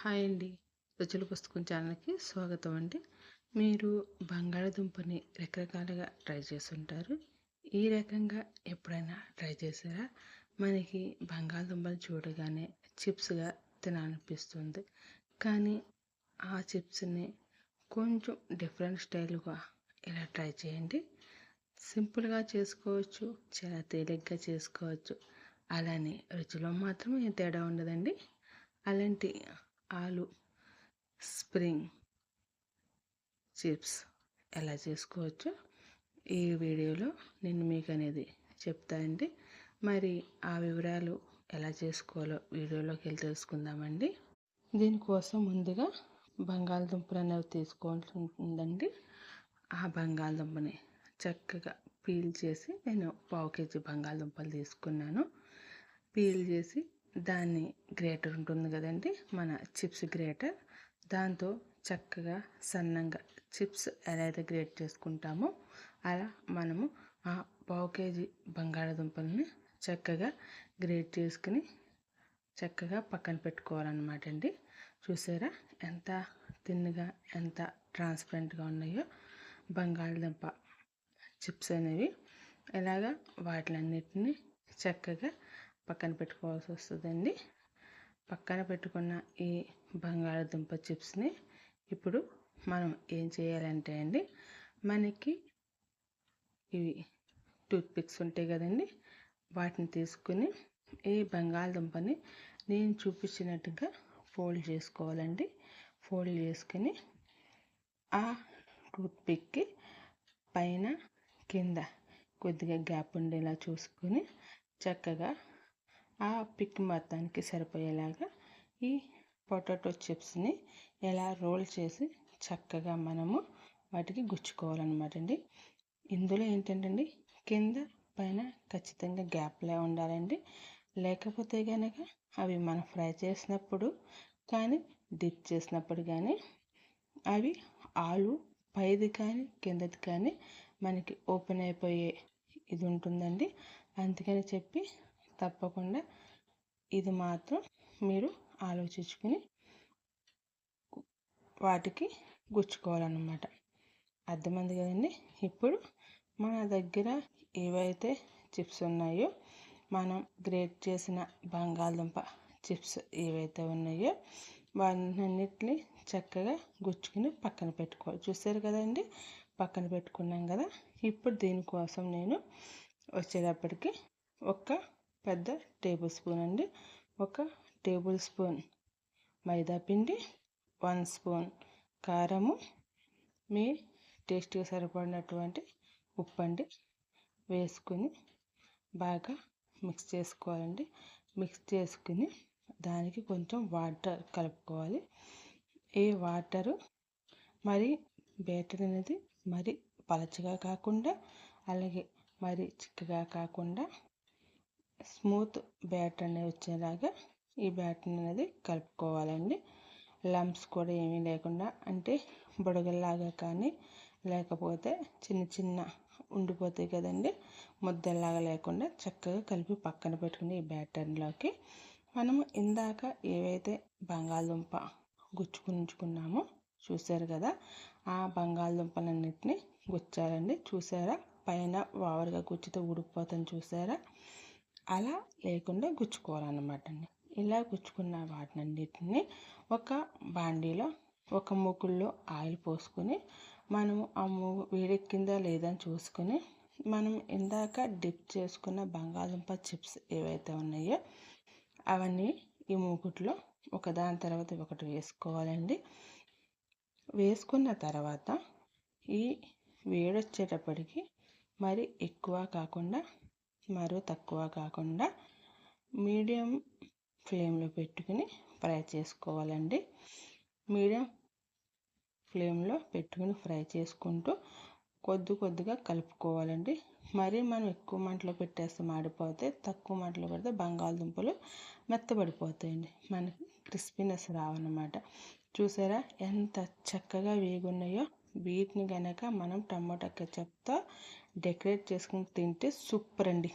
Hi అండి. రుచుల పుస్తకం ఛానల్కి స్వాగతం అండి. మీరు బంగాళదుంపని రకరకాలుగా ట్రై చేస్తుంటారు. ఈ రకంగా ఎప్పుడైనా ట్రై చేసారా మనకి బంగాళదుంపలు చూడగానే చిప్స్గా తినాలనిపిస్తుంది. కానీ ఆ చిప్స్ని కొంచెం డిఫరెంట్ స్టైల్గా ఇలా ట్రై చేయండి. సింపుల్గా చేసుకోవచ్చు చాలా తేలిగ్గా చేసుకోవచ్చు. అలానే రుచిలో మాత్రం ఏం తేడా ఉండదండి. అలాంటి ఆలు స్ప్రింగ్ చిప్స్ ఎలా చేసుకోవచ్చో ఈ వీడియోలో నేను మీకు అనేది చెప్తానండి మరి ఆ వివరాలు ఎలా చేసుకోవాలో వీడియోలోకి వెళ్ళి తెలుసుకుందామండి. దీనికోసం ముందుగా బంగాళదుంపలు అనేవి తీసుకోవాల్సి ఆ బంగాళదుంపని చక్కగా పీల్ చేసి నేను పావు కేజీ బంగాళదుంపలు తీసుకున్నాను. పీల్ చేసి దాన్ని గ్రేటర్ ఉంటుంది కదండి మన చిప్స్ గ్రేటర్. దాంతో చక్కగా సన్నంగా చిప్స్ ఎలా అయితే గ్రేట్ చేసుకుంటామో అలా మనము ఆ పావు కేజీ బంగాళదుంపల్ని చక్కగా గ్రేట్ చేసుకుని చక్కగా పక్కన పెట్టుకోవాలన్నమాట అండి. చూసారా ఎంత తిన్నగా ఎంత ట్రాన్స్పరెంట్గా ఉన్నాయో బంగాళదుంప చిప్స్ అనేవి. ఇలాగా వాటిలన్నిటిని చక్కగా పక్కన పెట్టుకోవాల్సి వస్తుందండి. పక్కన పెట్టుకున్న ఈ బంగాళదుంప చిప్స్ని ఇప్పుడు మనం ఏం చేయాలంటే అండి మనకి ఇవి టూత్పిక్స్ ఉంటాయి కదండి వాటిని తీసుకుని ఈ బంగాళదుంపని నేను చూపించినట్టుగా ఫోల్డ్ చేసుకోవాలండి. ఫోల్డ్ చేసుకుని ఆ టూత్పిక్కి పైన కింద కొద్దిగా గ్యాప్ ఉండేలా చూసుకొని చక్కగా ఆ పిక్ మొత్తానికి సరిపోయేలాగా ఈ పొటాటో చిప్స్ని ఎలా రోల్ చేసి చక్కగా మనము వాటికి గుచ్చుకోవాలన్నమాట అండి. ఇందులో ఏంటంటే కింద పైన ఖచ్చితంగా గ్యాప్లే ఉండాలండి. లేకపోతే కనుక అవి మనం ఫ్రై చేసినప్పుడు కానీ డిప్ చేసినప్పుడు కానీ అవి ఆలు పైది కానీ కిందది కానీ మనకి ఓపెన్ అయిపోయే ఇది ఉంటుందండి. అందుకని చెప్పి తప్పకుండా ఇది మాత్రం మీరు ఆలోచించుకుని వాటికి గుచ్చుకోవాలన్నమాట. అర్థమైంది కదండి? ఇప్పుడు మన దగ్గర ఏవైతే చిప్స్ ఉన్నాయో మనం గ్రేట్ చేసిన బంగాళదుంప చిప్స్ ఏవైతే ఉన్నాయో వాటన్నిటిని చక్కగా గుచ్చుకుని పక్కన పెట్టుకోవాలి. చూసారు కదండి? పక్కన పెట్టుకున్నాం కదా? ఇప్పుడు దీనికోసం నేను వచ్చేటప్పటికి ఒక పెద్ద టేబుల్ స్పూన్ అండి. ఒక టేబుల్ స్పూన్ మైదా పిండి వన్ స్పూన్ కారము మీ టేస్ట్కి సరిపడినటువంటి ఉప్పు అండి వేసుకుని బాగా మిక్స్ చేసుకోవాలండి. మిక్స్ చేసుకుని దానికి కొంచెం వాటర్ కలుపుకోవాలి. ఈ వాటరు మరి బేటర్ అనేది మరి పలచగా కాకుండా అలాగే మరి చిక్కగా కాకుండా స్మూత్ బ్యాటర్ అనేది వచ్చేలాగా ఈ బ్యాటర్ అనేది కలుపుకోవాలండి. లంప్స్ కూడా ఏమీ లేకుండా అంటే బుడగల్లాగా కానీ లేకపోతే చిన్న చిన్న ఉండిపోతాయి కదండి. ముద్దల్లాగా లేకుండా చక్కగా కలిపి పక్కన పెట్టుకుని ఈ బ్యాటర్లోకి మనము ఇందాక ఏవైతే బంగాళదుంప గుచ్చుకుంచుకున్నామో చూసారు కదా ఆ బంగాళదుంపలన్నింటినీ గుచ్చారండి. చూసారా పైన ఓవర్గా గుచ్చితే ఉడికిపోతాను చూసారా అలా లేకుండా గుచ్చుకోవాలన్నమాట అండి ఇలా గుచ్చుకున్న వాటినన్నిటిని ఒక బాండీలో ఒక మూకుల్లో ఆయిల్ పోసుకొని మనము ఆ మూగు వేడెక్కిందా లేదని చూసుకొని మనం ఇందాక డిప్ చేసుకున్న బంగాళదుంప చిప్స్ ఏవైతే ఉన్నాయో అవన్నీ ఈ మూకుట్లో ఒకదాని తర్వాత ఒకటి వేసుకోవాలండి. వేసుకున్న తర్వాత ఈ వేడొచ్చేటప్పటికి మరి ఎక్కువ కాకుండా మరో తక్కువ కాకుండా మీడియం ఫ్లేమ్లో పెట్టుకుని ఫ్రై చేసుకోవాలండి. మీడియం ఫ్లేమ్లో పెట్టుకుని ఫ్రై చేసుకుంటూ కొద్ది కొద్దిగా కలుపుకోవాలండి. మరీ మనం ఎక్కువ మంటలో పెట్టేస్తే మాడిపోతే తక్కువ మంటలో పెడితే బంగాళదుంపలు మెత్తబడిపోతాయండి. మనకి క్రిస్పీనెస్ రావన్నమాట. చూసారా ఎంత చక్కగా వేగున్నాయో. వీటిని కనుక మనం టమాటా కెచప్తో డెకరేట్ చేసుకుని తింటే సూపర్ అండి